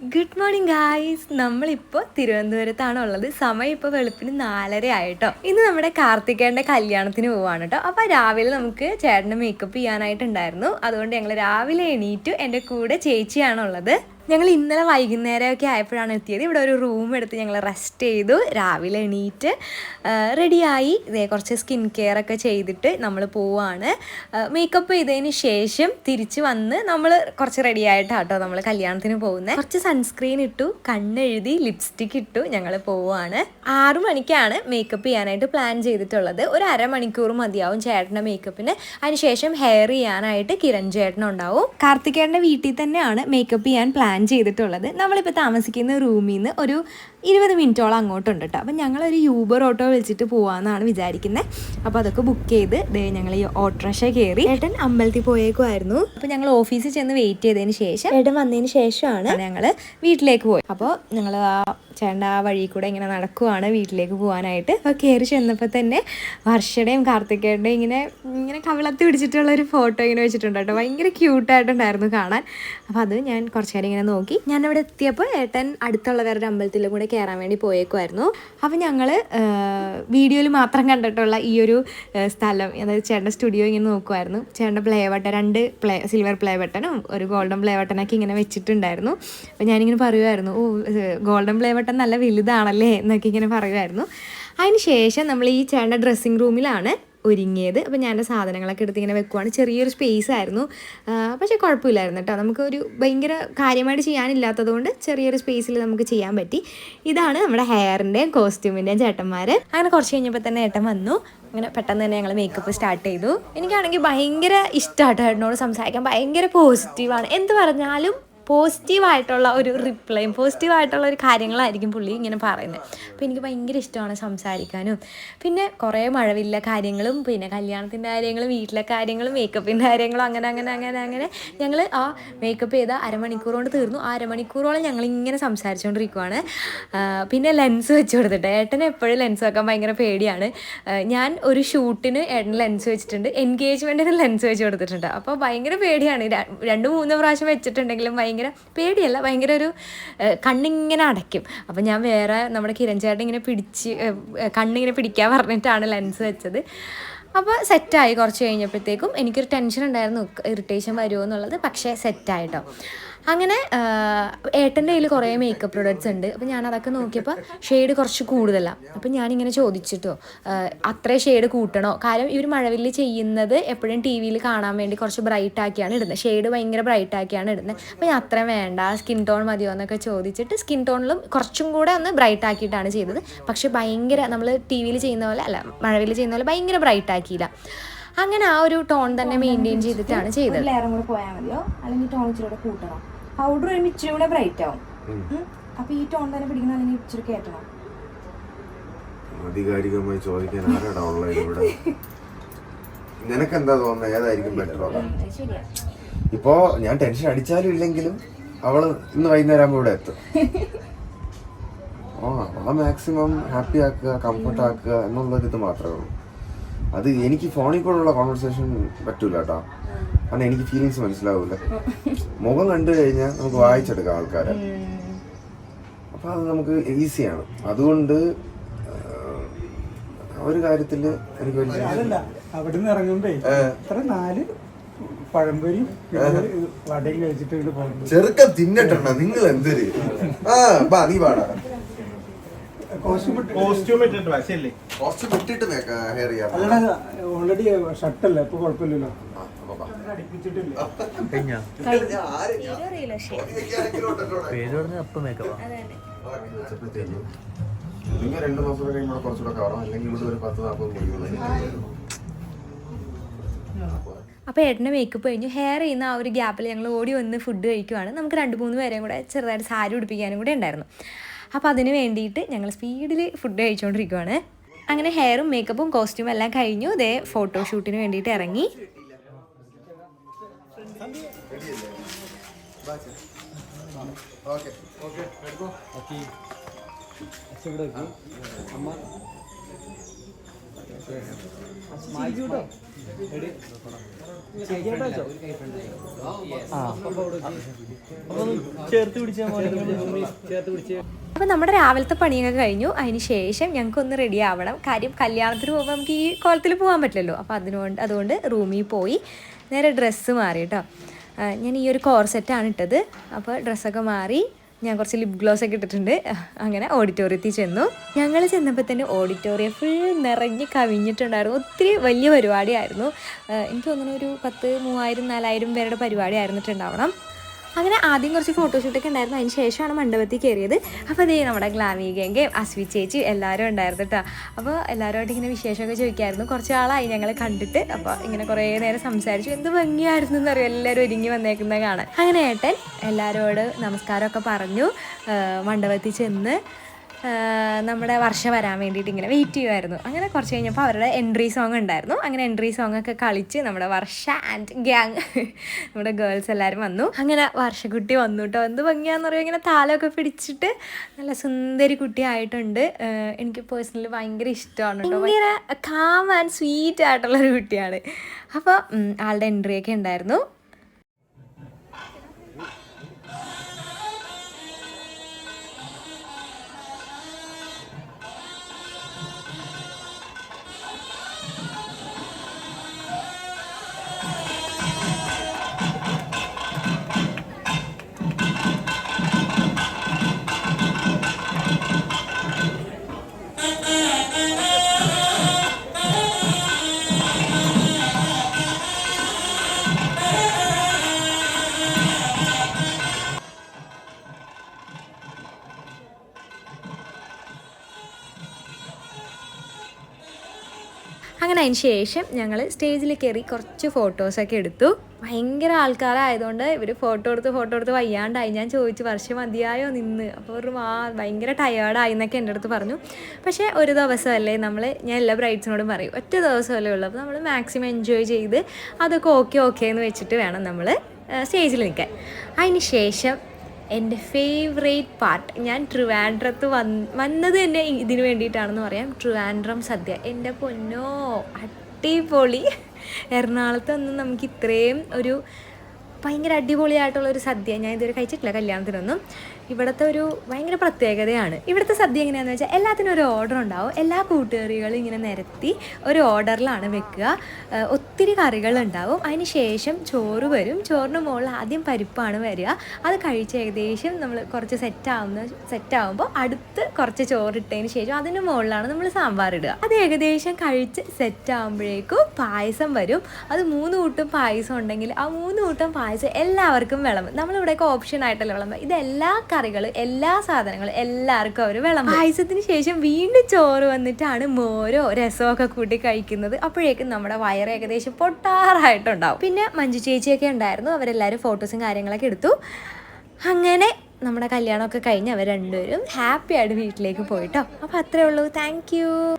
Good morning guys നമ്മളിപ്പോൾ തിരുവനന്തപുരത്താണ് ഉള്ളത് സമയം ഇപ്പോൾ വെളുപ്പിന് നാലര ആയിട്ടോ. ഇന്ന് നമ്മുടെ കാർത്തികേന്റെ കല്യാണത്തിന് പോവാണ് കേട്ടോ. അപ്പോൾ രാവിലെ നമുക്ക് ചേട്ടന് മേക്കപ്പ് ചെയ്യാനായിട്ടുണ്ടായിരുന്നു. അതുകൊണ്ട് ഞങ്ങൾ രാവിലെ എണീറ്റു എന്റെ കൂടെ ചേച്ചിയാണുള്ളത്. ഞങ്ങൾ ഇന്നലെ വൈകുന്നേരമൊക്കെ ആയപ്പോഴാണ് എത്തിയത്. ഇവിടെ ഒരു റൂം എടുത്ത് ഞങ്ങൾ റെസ്റ്റ് ചെയ്തു. രാവിലെ എണീറ്റ് റെഡിയായി ഇതേ കുറച്ച് സ്കിൻ കെയർ ഒക്കെ ചെയ്തിട്ട് നമ്മൾ പോവാണ്. മേക്കപ്പ് ചെയ്തതിന് ശേഷം തിരിച്ച് വന്ന് നമ്മൾ കുറച്ച് റെഡി ആയിട്ടാട്ടോ നമ്മൾ കല്യാണത്തിന് പോകുന്നത് കുറച്ച് സൺസ്ക്രീൻ ഇട്ടു കണ്ണെഴുതി ലിപ്സ്റ്റിക് ഇട്ടു ഞങ്ങൾ പോവാണ്. ആറു മണിക്കാണ് മേക്കപ്പ് ചെയ്യാനായിട്ട് പ്ലാൻ ചെയ്തിട്ടുള്ളത്. ഒരു അരമണിക്കൂർ മതിയാവും ചേട്ടന്റെ മേക്കപ്പിന് അതിനുശേഷം ഹെയർ ചെയ്യാനായിട്ട് കിരൺ ചേട്ടനുണ്ടാവും. കാർത്തികേട്ടന്റെ വീട്ടിൽ തന്നെയാണ് മേക്കപ്പ് ചെയ്യാൻ പ്ലാൻ ചെയ്തിട്ടുള്ളത്. നമ്മളിപ്പോൾ താമസിക്കുന്ന റൂമിൽ നിന്ന് ഒരു ഇരുപത് മിനിറ്റോളം അങ്ങോട്ടുണ്ട് കേട്ടോ അപ്പം ഞങ്ങളൊരു യൂബർ ഓട്ടോ വിളിച്ചിട്ട് പോകാമെന്നാണ് വിചാരിക്കുന്നത് അപ്പോൾ അതൊക്കെ ബുക്ക് ചെയ്ത് ദേ ഞങ്ങൾ ഈ ഓട്ടോറിക്ഷ കയറി ഏട്ടൻ അമ്പലത്തിൽ പോയേക്കുമായിരുന്നു അപ്പോൾ ഞങ്ങൾ ഓഫീസിൽ ചെന്ന് വെയിറ്റ് ചെയ്തതിന് ശേഷം ഏട്ടൻ വന്നതിന് ശേഷമാണ് ഞങ്ങൾ വീട്ടിലേക്ക് പോയി. അപ്പോൾ ഞങ്ങൾ ആ ചേട്ടന്റെ ആ വഴി കൂടെ ഇങ്ങനെ നടക്കുവാണ് വീട്ടിലേക്ക് പോകാനായിട്ട് അപ്പോൾ കയറി ചെന്നപ്പോൾ തന്നെ വർഷയുടെയും കാർത്തികയുടെയും ഇങ്ങനെ ഇങ്ങനെ കവിളത്ത് പിടിച്ചിട്ടുള്ള ഒരു ഫോട്ടോ ഇങ്ങനെ വെച്ചിട്ടുണ്ട് കേട്ടോ ഭയങ്കര ക്യൂട്ടായിട്ടുണ്ടായിരുന്നു കാണാൻ. അപ്പോൾ അത് ഞാൻ കുറച്ച് നേരം ഇങ്ങനെ നോക്കി. ഞാൻ അവിടെ എത്തിയപ്പോൾ ഏട്ടൻ അടുത്തുള്ളവരുടെ അമ്പലത്തിലും കൂടെ കയറാൻ വേണ്ടി പോയേക്കുമായിരുന്നു അപ്പോൾ ഞങ്ങൾ വീഡിയോയിൽ മാത്രം കണ്ടിട്ടുള്ള ഈ ഒരു സ്ഥലം അതായത് ചേട്ടന്റെ സ്റ്റുഡിയോ ഇങ്ങനെ നോക്കുമായിരുന്നു ചേട്ടന്റെ പ്ലേ ബട്ടൺ രണ്ട് പ്ലേ സിൽവർ പ്ലേ ബട്ടനും ഒരു ഗോൾഡൻ പ്ലേ ബട്ടനൊക്കെ ഇങ്ങനെ വെച്ചിട്ടുണ്ടായിരുന്നു. അപ്പോൾ ഞാനിങ്ങനെ പറയുമായിരുന്നു ഓ ഗോൾഡൻ പ്ലേ ബട്ടൺ നല്ല വലുതാണല്ലേ? എന്നൊക്കെ ഇങ്ങനെ പറയുമായിരുന്നു ശേഷം നമ്മൾ ഈ ചേട്ടന്റെ ഡ്രസ്സിങ് റൂമിലാണ് ഒരുങ്ങിയത്. അപ്പോൾ ഞാൻ എന്റെ സാധനങ്ങളൊക്കെ എടുത്ത് ഇങ്ങനെ വെക്കുവാണ്. ചെറിയൊരു സ്പേസ് ആയിരുന്നു. പക്ഷേ കുഴപ്പമില്ലായിരുന്നു കേട്ടോ. നമുക്ക് ഒരു ഭയങ്കര കാര്യമായിട്ട് ചെയ്യാനില്ലാത്തത് കൊണ്ട് ചെറിയൊരു സ്പേസിൽ നമുക്ക് ചെയ്യാൻ പറ്റി. ഇതാണ് നമ്മുടെ ഹെയറിന്റെയും കോസ്റ്റ്യൂമിന്റെയും ചേട്ടന്മാർ അങ്ങനെ കുറച്ച് കഴിഞ്ഞപ്പോൾ തന്നെ ഏട്ടൻ വന്നു. അങ്ങനെ പെട്ടെന്ന് തന്നെ ഞങ്ങൾ മേക്കപ്പ് സ്റ്റാർട്ട് ചെയ്തു. എനിക്കാണെങ്കിൽ ഭയങ്കര ഇഷ്ടമായിട്ട് ഏട്ടനോട് സംസാരിക്കാൻ. ഭയങ്കര പോസിറ്റീവാണ് എന്ത് പറഞ്ഞാലും പോസിറ്റീവായിട്ടുള്ള ഒരു റിപ്ലൈയും പോസിറ്റീവായിട്ടുള്ള ഒരു കാര്യങ്ങളായിരിക്കും പുള്ളി ഇങ്ങനെ പറയുന്നത്. അപ്പോൾ എനിക്ക് ഭയങ്കര ഇഷ്ടമാണ് സംസാരിക്കാനും. പിന്നെ കുറേ മഴവില്ല കാര്യങ്ങളും പിന്നെ കല്യാണത്തിന്റെ കാര്യങ്ങളും വീട്ടിലെ കാര്യങ്ങളും മേക്കപ്പിന്റെ കാര്യങ്ങളും അങ്ങനെ അങ്ങനെ അങ്ങനെ അങ്ങനെ ഞങ്ങൾ ആ മേക്കപ്പ് ചെയ്ത അരമണിക്കൂർ കൊണ്ട് തീർന്നു. ആ അരമണിക്കൂറോളം ഞങ്ങൾ ഇങ്ങനെ സംസാരിച്ചുകൊണ്ടിരിക്കുവാണ് പിന്നെ ലെൻസ് വെച്ച് കൊടുത്തിട്ട്. ഏട്ടന് എപ്പോഴും ലെൻസ് വെക്കാൻ ഭയങ്കര പേടിയാണ്. ഞാൻ ഒരു ഷൂട്ടിന് ഏട്ടൻ ലെൻസ് വെച്ചിട്ടുണ്ട്. എൻഗേജ്മെന്റിന് ലെൻസ് വെച്ച് കൊടുത്തിട്ടുണ്ട്. അപ്പോൾ ഭയങ്കര പേടിയാണ്. രണ്ട് മൂന്ന് പ്രാവശ്യം വെച്ചിട്ടുണ്ടെങ്കിലും ഭയങ്കര പേടിയല്ല ഭയങ്കര ഒരു കണ്ണിങ്ങനെ അടയ്ക്കും. അപ്പം ഞാൻ വേറെ നമ്മുടെ കിരൺ ചേട്ടൻ ഇങ്ങനെ പിടിച്ച് കണ്ണിങ്ങനെ പിടിക്കാൻ പറഞ്ഞിട്ടാണ് ലെൻസ് വെച്ചത്. അപ്പോൾ സെറ്റായി കുറച്ച് കഴിഞ്ഞപ്പോഴത്തേക്കും എനിക്കൊരു ടെൻഷൻ ഉണ്ടായിരുന്നു ഇറിറ്റേഷൻ വരുമോ എന്നുള്ളത്. പക്ഷേ സെറ്റായിട്ടോ അങ്ങനെ ഏട്ടന്റെ കയ്യിൽ കുറേ മേക്കപ്പ് പ്രൊഡക്ട്സ് ഉണ്ട്. അപ്പോൾ ഞാൻ അതൊക്കെ നോക്കിയപ്പോൾ ഷെയ്ഡ് കുറച്ച് കൂടുതലാണ് അപ്പോൾ ഞാനിങ്ങനെ ചോദിച്ചിട്ടോ അത്രേ ഷെയ്ഡ് കൂട്ടണോ? കാര്യം ഇവർ മഴവില്ല് ചെയ്യുന്നത് എപ്പോഴും ടി വിയിൽ കാണാൻ വേണ്ടി കുറച്ച് ബ്രൈറ്റ് ആക്കിയാണ് ഇടുന്നത്. ഷെയ്ഡ് ഭയങ്കര ബ്രൈറ്റ് ആക്കിയാണ് ഇടുന്നത്. അപ്പോൾ ഞാൻ അത്രയും വേണ്ട സ്കിൻ ടോൺ മതിയോ എന്നൊക്കെ ചോദിച്ചിട്ട് സ്കിൻ ടോണിലും കുറച്ചും കൂടെ ഒന്ന് ബ്രൈറ്റ് ആക്കിയിട്ടാണ് ചെയ്തത്. പക്ഷേ ഭയങ്കര നമ്മൾ ടി വിയിൽ ചെയ്യുന്ന പോലെ അല്ല മഴവിൽ ചെയ്യുന്ന പോലെ ഭയങ്കര ബ്രൈറ്റ് ആക്കിയില്ല. അങ്ങനെ ആ ഒരു ടോൺ തന്നെ മെയിന്റെയിൻ ചെയ്തിട്ടാണ് ചെയ്തത്. പൗഡർ കഴിയുമ്പോൾ ഇച്ചിരി കൂടെ ബ്രൈറ്റ് ആവും. അപ്പൊ ഈ ടോൺ തന്നെ പിടിക്കണം അല്ലെങ്കിൽ ഇച്ചിരി കയറ്റണം. ആധികാരികമായി ചോദിക്കാൻ ആരാടാ ഉള്ളത് ഇവിടെ? നിനക്ക് എന്താ തോന്നുന്നത്? ഏതായിരിക്കും ബെറ്റർ ഇപ്പോ ഞാൻ ടെൻഷൻ അടിച്ചാലും ഇല്ലെങ്കിലും അവൾ ഇന്ന് വൈകുന്നേരം ആകുമ്പോ ഇവിടെ എത്തും. ഓ അവളെ മാക്സിമം ഹാപ്പി ആക്കുക കംഫർട്ട് ആക്കുക എന്നുള്ളത് ഇത് മാത്രമേ ഉള്ളൂ. അത് എനിക്ക് ഫോണിൽ കൂടെയുള്ള കോൺവെർസേഷൻ പറ്റൂല കേട്ടോ. കാരണം എനിക്ക് ഫീലിങ്സ് മനസ്സിലാവൂല. മുഖം കണ്ടു കഴിഞ്ഞാൽ നമുക്ക് വായിച്ചെടുക്കാം ആൾക്കാരെ. അപ്പൊ അത് നമുക്ക് ഈസിയാണ് അതുകൊണ്ട് ഒരു കാര്യത്തിൽ എനിക്ക് വലിയ അവിടെ അവിടുന്ന് ഇറങ്ങുമ്പേ ഇത്ര നാല് പഴംപൊരിയും വടയും കഴിച്ചിട്ട് നിങ്ങൾ എന്തൊരു? ആ ബാ നീ പാടാ ഓൾറെഡി ഷർട്ടല്ലേ ഇപ്പൊ കുഴപ്പമില്ലല്ലോ. പേര് പറഞ്ഞ അപ്പം മേക്കപ്പാ. വെച്ചപ്പോഴത്തേക്ക് നിങ്ങൾ രണ്ട് മാസം കഴിയുമ്പോൾ കുറച്ചുകൂടെ കവറാം. അല്ലെങ്കിൽ ഇവിടെ ഒരു പത്ത് നാൽപ്പത് മുറിയുള്ളൂ അപ്പോൾ ഏട്ടന്റെ മേക്കപ്പ് കഴിഞ്ഞു. ഹെയർ ചെയ്യുന്ന ആ ഒരു ഗ്യാപ്പിൽ ഞങ്ങൾ ഓടി വന്ന് ഫുഡ് കഴിക്കുവാണ്. നമുക്ക് രണ്ട് മൂന്ന് പേരെയും കൂടെ ചെറുതായിട്ട് സാരി ഉടുപ്പിക്കാനും കൂടെ ഉണ്ടായിരുന്നു. അപ്പോൾ അതിന് വേണ്ടിയിട്ട് ഞങ്ങൾ സ്പീഡിൽ ഫുഡ് കഴിച്ചുകൊണ്ടിരിക്കുവാണ് അങ്ങനെ ഹെയറും മേക്കപ്പും കോസ്റ്റ്യൂം എല്ലാം കഴിഞ്ഞു. ഇതേ ഫോട്ടോഷൂട്ടിന് വേണ്ടിയിട്ട് ഇറങ്ങി. അപ്പോൾ നമ്മുടെ രാവിലത്തെ പണിയൊക്കെ കഴിഞ്ഞു. അതിന് ശേഷം ഞങ്ങൾക്കൊന്ന് റെഡി ആവണം. കാര്യം കല്യാണത്തിന് പോകുമ്പോൾ നമുക്ക് ഈ കോലത്തിൽ പോകാൻ പറ്റില്ലല്ലോ. അപ്പൊ അതിനുകൊണ്ട് അതുകൊണ്ട് റൂമിൽ പോയി. നേരെ ഡ്രസ്സ് മാറി കേട്ടോ ഞാൻ ഈ ഒരു കോർസെറ്റാണ് ഇട്ടത്. അപ്പോൾ ഡ്രസ്സൊക്കെ മാറി ഞാൻ കുറച്ച് ലിപ് ഗ്ലോസ് ഒക്കെ ഇട്ടിട്ടുണ്ട്. അങ്ങനെ ഓഡിറ്റോറിയത്തിൽ ചെന്നു. ഞങ്ങൾ ചെന്നപ്പോൾ തന്നെ ഓഡിറ്റോറിയം ഫുൾ നിറഞ്ഞ് കവിഞ്ഞിട്ടുണ്ടായിരുന്നു. ഒത്തിരി വലിയ പരിപാടിയായിരുന്നു. എനിക്ക് തോന്നുന്നു ഒരു പത്ത് മൂവായിരം നാലായിരം പേരുടെ പരിപാടി ആയിരുന്നിട്ടുണ്ടാവണം. അങ്ങനെ ആദ്യം കുറച്ച് ഫോട്ടോഷൂട്ടൊക്കെ ഉണ്ടായിരുന്നു. അതിന് ശേഷമാണ് മണ്ഡപത്തിൽ കയറിയത്. അപ്പോൾ അതേ നമ്മുടെ ഗ്ലാമി ഗംഗയും അസ്വി ചേച്ചി എല്ലാവരും ഉണ്ടായിരുന്നു കേട്ടോ അപ്പോൾ എല്ലാവരുമായിട്ട് ഇങ്ങനെ വിശേഷമൊക്കെ ചോദിക്കായിരുന്നു. കുറച്ച് ആളായി ഞങ്ങൾ കണ്ടിട്ട്. അപ്പോൾ ഇങ്ങനെ കുറേ നേരം സംസാരിച്ചു. എന്ത് ഭംഗിയായിരുന്നു എന്നറിയാം. എല്ലാവരും ഒരുങ്ങി വന്നേക്കുന്നത് കാണാൻ. അങ്ങനെ ഏട്ടൻ എല്ലാവരോട് നമസ്കാരമൊക്കെ പറഞ്ഞു മണ്ഡപത്തിൽ ചെന്ന് നമ്മുടെ വർഷം വരാൻ വേണ്ടിയിട്ട് ഇങ്ങനെ വെയിറ്റ് ചെയ്യുമായിരുന്നു അങ്ങനെ കുറച്ച് കഴിഞ്ഞപ്പോൾ അവരുടെ എൻട്രി സോങ് ഉണ്ടായിരുന്നു. അങ്ങനെ എൻട്രി സോങ് ഒക്കെ കളിച്ച് നമ്മുടെ വർഷ ആൻഡ് ഗ്യാങ് നമ്മുടെ ഗേൾസ് എല്ലാവരും വന്നു. അങ്ങനെ വർഷക്കുട്ടി വന്നു കേട്ടോ എന്ത് ഭംഗിയാന്ന് പറയുക ഇങ്ങനെ താലമൊക്കെ പിടിച്ചിട്ട് നല്ല സുന്ദരി കുട്ടി ആയിട്ടുണ്ട്. എനിക്ക് പേഴ്സണലി ഭയങ്കര ഇഷ്ടമാണ് കേട്ടോ ഭയങ്കര കാം ആൻഡ് സ്വീറ്റ് ആയിട്ടുള്ളൊരു കുട്ടിയാണ്. അപ്പോൾ ആളുടെ എൻട്രി ഒക്കെ ഉണ്ടായിരുന്നു. അങ്ങനെ അതിന് ശേഷം ഞങ്ങൾ സ്റ്റേജിൽ കയറി കുറച്ച് ഫോട്ടോസൊക്കെ എടുത്തു. ഭയങ്കര ആൾക്കാരായതുകൊണ്ട് ഇവർ ഫോട്ടോ എടുത്ത് ഫോട്ടോ എടുത്ത് വയ്യാണ്ടായി. ഞാൻ ചോദിച്ചു വർഷം മതിയായോ നിന്ന്? അപ്പോൾ ഒരു വാ ഭയങ്കര ടയേർഡായി എന്നൊക്കെ എന്റെ അടുത്ത് പറഞ്ഞു. പക്ഷേ ഒരു ദിവസമല്ലേ നമ്മൾ ഞാൻ എല്ലാ ബ്രൈഡ്സിനോടും പറയും ഒറ്റ ദിവസമല്ലേ ഉള്ളൂ. അപ്പോൾ നമ്മൾ മാക്സിമം എൻജോയ് ചെയ്ത് അതൊക്കെ ഓക്കെ ഓക്കെ എന്ന് വെച്ചിട്ട് വേണം നമ്മൾ സ്റ്റേജിൽ നിൽക്കാൻ. അതിന് ശേഷം എന്റെ ഫേവറേറ്റ് പാർട്ട് ഞാൻ ട്രിവാൻഡ്രത്ത് വന്ന് വന്നത് തന്നെ ഇതിന് വേണ്ടിയിട്ടാണെന്ന് പറയാം. ട്രിവാൻഡ്രം സദ്യ. എന്റെ പൊന്നോ അടിപൊളി. എറണാകുളത്ത് ഒന്നും നമുക്ക് ഇത്രയും ഒരു ഭയങ്കര അടിപൊളിയായിട്ടുള്ളൊരു സദ്യ. ഞാൻ ഇതുവരെ കഴിച്ചിട്ടില്ല കല്യാണത്തിനൊന്നും. ഇവിടുത്തെ ഒരു ഭയങ്കര പ്രത്യേകതയാണ്. ഇവിടുത്തെ സദ്യ എങ്ങനെയാണെന്ന് വെച്ചാൽ എല്ലാത്തിനും ഒരു ഓർഡർ ഉണ്ടാവും. എല്ലാ കൂട്ടുകറികളും ഇങ്ങനെ നിരത്തി ഒരു ഓർഡറിലാണ് വെക്കുക. ഏഹ് ഒത്തിരി കറികളുണ്ടാവും. അതിന് ശേഷം ചോറ് വരും. ചോറിന് മുകളിൽ ആദ്യം പരിപ്പാണ് വരിക. അത് കഴിച്ച് ഏകദേശം നമ്മൾ കുറച്ച് സെറ്റാവുന്ന സെറ്റാവുമ്പോൾ അടുത്ത് കുറച്ച് ചോറിട്ടതിന് ശേഷം അതിന് മുകളിലാണ് നമ്മൾ സാമ്പാർ ഇടുക. അത് ഏകദേശം കഴിച്ച് സെറ്റ് ആകുമ്പോഴേക്കും പായസം വരും. അത് മൂന്ന് കൂട്ടം പായസം ഉണ്ടെങ്കിൽ ആ മൂന്ന് കൂട്ടം പായസം എല്ലാവർക്കും വിളമ്പും. നമ്മളിവിടെയൊക്കെ ഓപ്ഷൻ ആയിട്ടല്ല വിളമ്പുക. ഇതെല്ലാ കറികൾ എല്ലാ സാധനങ്ങളും എല്ലാവർക്കും അവർ വിളമ്പും. പായസത്തിന് ശേഷം വീണ്ടും ചോറ് വന്നിട്ടാണ് മോരോ രസമൊക്കെ കൂട്ടി കഴിക്കുന്നത്. അപ്പോഴേക്കും നമ്മുടെ വയറ് ഏകദേശം പൊട്ടാറായിട്ടുണ്ടാവും പിന്നെ മഞ്ജു ചേച്ചിയൊക്കെ ഉണ്ടായിരുന്നു. അവരെല്ലാവരും ഫോട്ടോസും കാര്യങ്ങളൊക്കെ എടുത്തു. അങ്ങനെ നമ്മുടെ കല്യാണമൊക്കെ കഴിഞ്ഞ് അവർ രണ്ടുപേരും ഹാപ്പി ആയിട്ട് വീട്ടിലേക്ക് പോയിട്ടോ. അപ്പോൾ അത്രേ ഉള്ളൂ. താങ്ക്